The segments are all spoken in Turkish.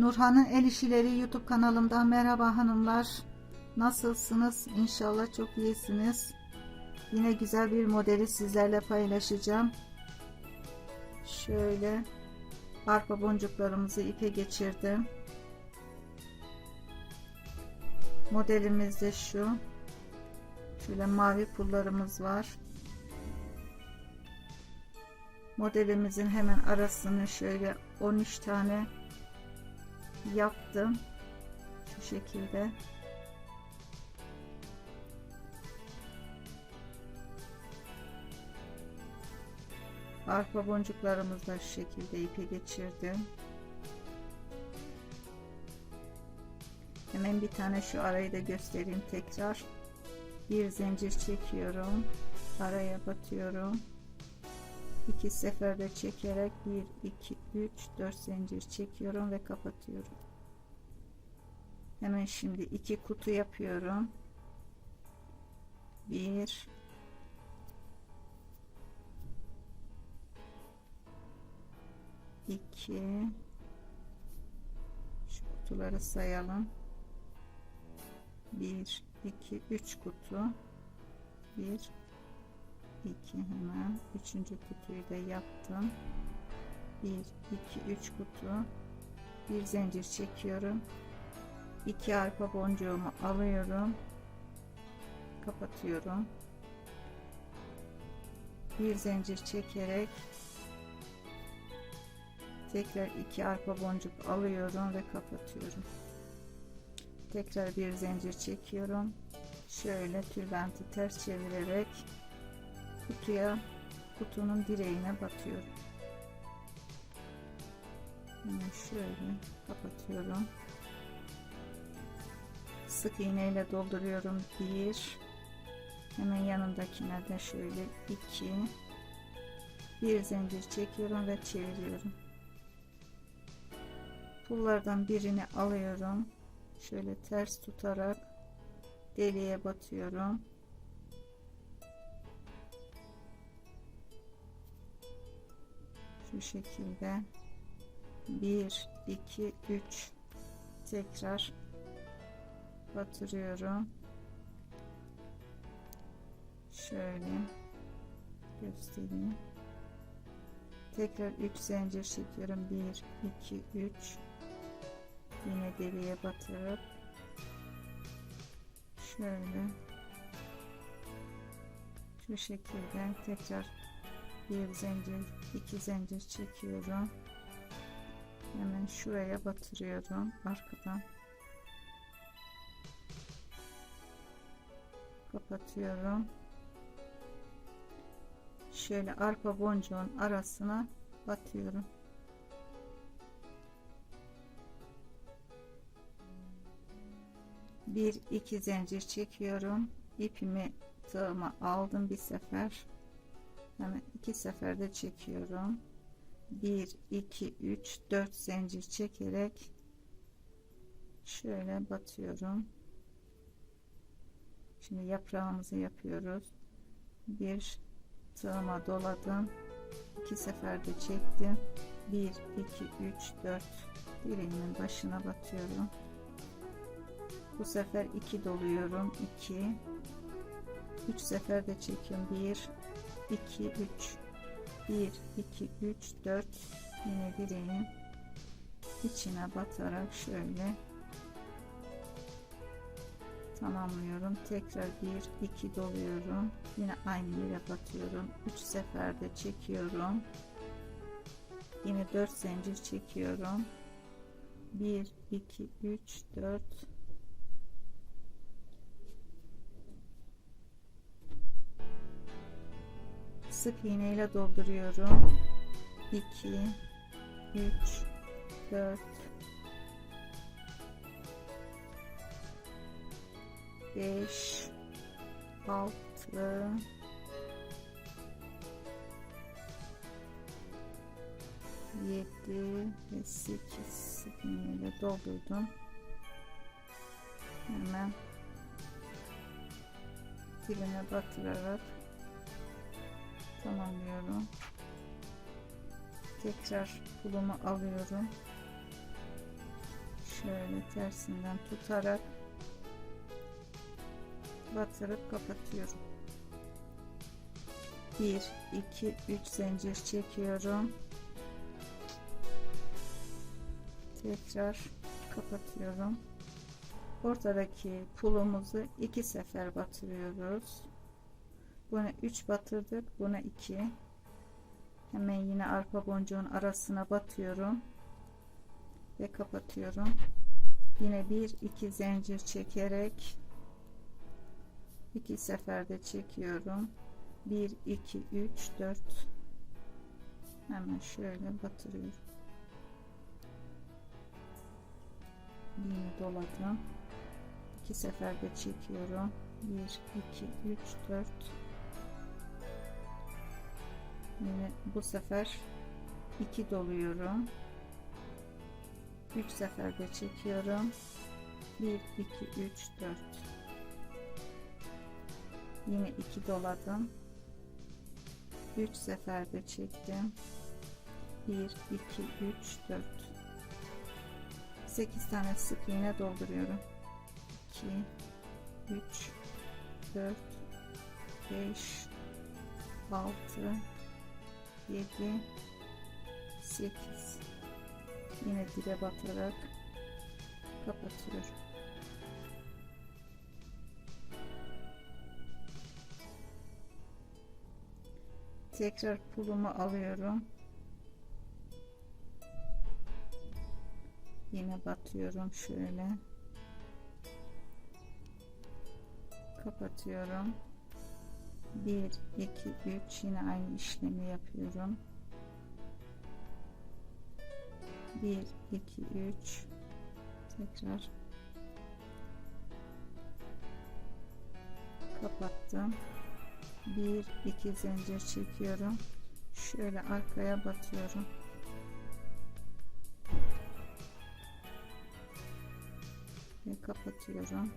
Nurhan'ın El İşileri YouTube kanalımdan merhaba hanımlar. Nasılsınız? İnşallah çok iyisiniz. Yine güzel bir modeli sizlerle paylaşacağım. Şöyle arpa boncuklarımızı ipe geçirdim. Modelimiz de şu. Şöyle mavi pullarımız var. Modelimizin hemen arasını şöyle 13 tane yaptım. Şu şekilde. Arpa boncuklarımızı da şu şekilde ipe geçirdim. Hemen bir tane şu arayı da göstereyim tekrar. Bir zincir çekiyorum. Araya batıyorum. İki seferde çekerek 1 2 3 4 zincir çekiyorum ve kapatıyorum. Hemen şimdi iki kutu yapıyorum. 1 2 şu kutuları sayalım. 1 2 3 kutu 1 2 hemen üçüncü kutuyu da yaptım. 1 2 3 kutu. Bir zincir çekiyorum. 2 arpa boncuğumu alıyorum. Kapatıyorum. Bir zincir çekerek tekrar iki arpa boncuk alıyorum ve kapatıyorum. Tekrar bir zincir çekiyorum. Şöyle tülbenti ters çevirerek kutuya kutunun direğine batıyorum. Hemen şöyle kapatıyorum. Sık iğne ile dolduruyorum. Bir. Hemen yanındakine de şöyle iki. Bir zincir çekiyorum ve çeviriyorum. Pullardan birini alıyorum. Şöyle ters tutarak deliğe batıyorum şu şekilde 1 2 3 tekrar batırıyorum. Şöyle göstereyim. Tekrar 3 zincir çekiyorum. 1 2 3 yine deliğe batırıp şöyle şu şekilde tekrar bir zincir iki zincir çekiyorum. Hemen şuraya batırıyorum arkadan. Kapatıyorum. Şöyle arpa boncuğun arasına batıyorum. Bir iki zincir çekiyorum. İpimi tığıma aldım bir sefer hemen iki seferde çekiyorum. 1 2 3 4 zincir çekerek şöyle batıyorum. Şimdi yaprağımızı yapıyoruz. Bir tığıma doladım. İki seferde çektim. 1 2 3 4 direğimin başına batıyorum. Bu sefer 2 doluyorum. 2 3 seferde çekiyorum. 1 2 3 1 2 3 4 yine direğin içine batarak şöyle tamamlıyorum. Tekrar 1 2 doluyorum. Yine aynı yere batıyorum. 3 seferde çekiyorum. Yine 4 zincir çekiyorum. 1 2 3 4 sık iğne ile dolduruyorum. 2 3 4 5 6 7 ve 8 sık iğne ile doldurdum. Hemen dibine batırarak tamamlıyorum tekrar pulumu alıyorum. Şöyle tersinden tutarak batırıp kapatıyorum. 1 2 3 zincir çekiyorum. Tekrar kapatıyorum. Ortadaki pulumuzu iki sefer batırıyoruz buna 3 batırdık buna 2 hemen yine arpa boncuğun arasına batıyorum ve kapatıyorum. Yine bir iki zincir çekerek iki seferde çekiyorum. 1 2 3 4 hemen şöyle batırıyorum. Yine doladım. İki seferde çekiyorum. 1 2 3 4 yine bu sefer 2 doluyorum. 3 seferde çekiyorum. 1 2 3 4 yine 2 doladım. 3 seferde çektim. 1 2 3 4 8 tane sık iğne dolduruyorum. 2 3 4 5 6 7 8 yine dibe batarak kapatıyorum. Tekrar pulumu alıyorum. Yine batıyorum şöyle. Kapatıyorum 1 2 3 yine aynı işlemi yapıyorum. 1 2 3 tekrar. Kapattım. 1 2 zincir çekiyorum. Şöyle arkaya batıyorum. Ve kapatıyorum.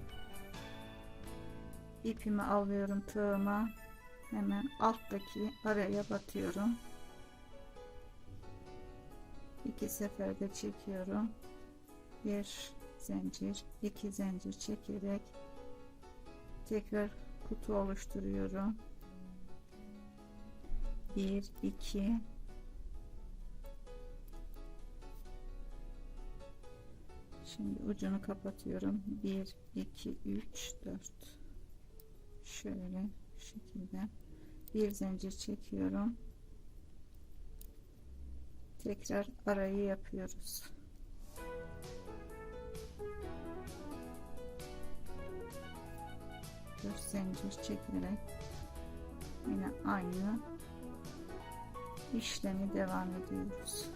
İpimi alıyorum tığıma hemen alttaki araya batıyorum. İki seferde çekiyorum. Bir zincir iki zincir çekerek tekrar kutu oluşturuyorum. 1 2 Şimdi ucunu kapatıyorum. 1 2 3 4 şöyle şekilde bir zincir çekiyorum. Tekrar arayı yapıyoruz. Dört zincir çekerek yine aynı işlemi devam ediyoruz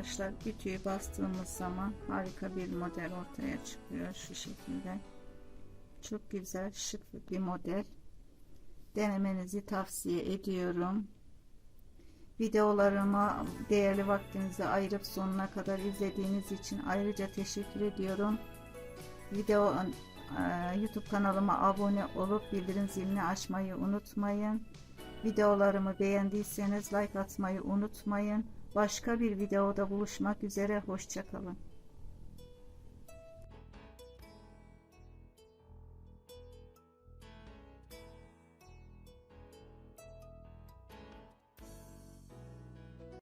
Arkadaşlar ütüyü bastığımız zaman harika bir model ortaya çıkıyor şu şekilde. Çok güzel şık bir model. Denemenizi tavsiye ediyorum. Videolarıma değerli vaktinizi ayırıp sonuna kadar izlediğiniz için ayrıca teşekkür ediyorum. Video e, YouTube kanalıma abone olup bildirim zilini açmayı unutmayın. Videolarımı beğendiyseniz like atmayı unutmayın. Başka bir videoda buluşmak üzere. Hoşçakalın.